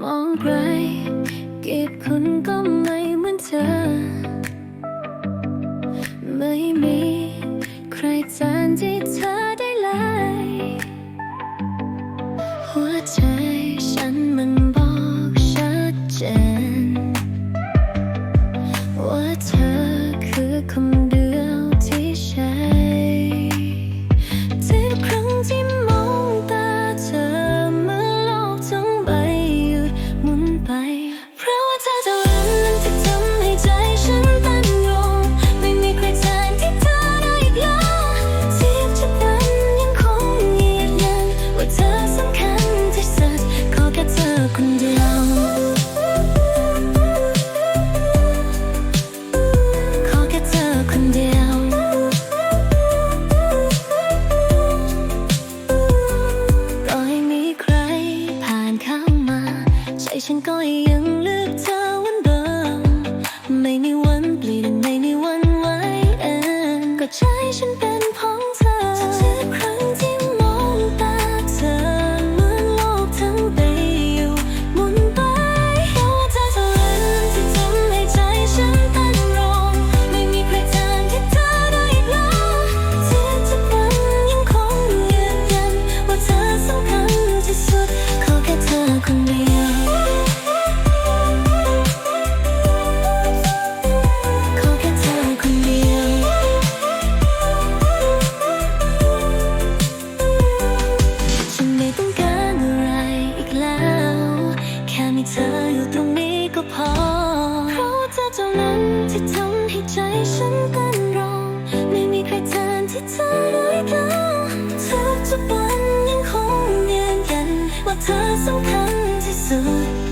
มองไกลเก็บคนก็ไม่เหมือนเธอ ไม่มีใครแทนที่เธอได้เลยหัวใจฉันมันบอกชัดเจนว่าเธอคือคน ไป เพราะว่าเธอจะ ก็ยังเลือกเธอวันเดิมไม่มีวันเปลี่ยนไม่มีวันไว้เองก็ใช้ฉันเป็นพอ ใจฉันกันรองไม่มีใครแทนที่เธอได้แล้วเธอจะปันยังคงยืนยันว่าเธอสำคัญที่สุด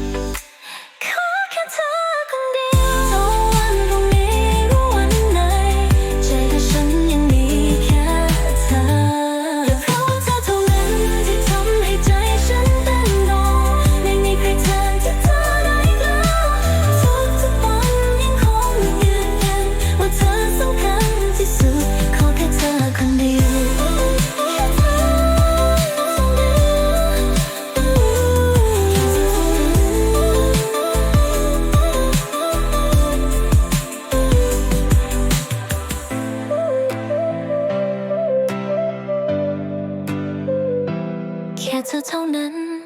自从能。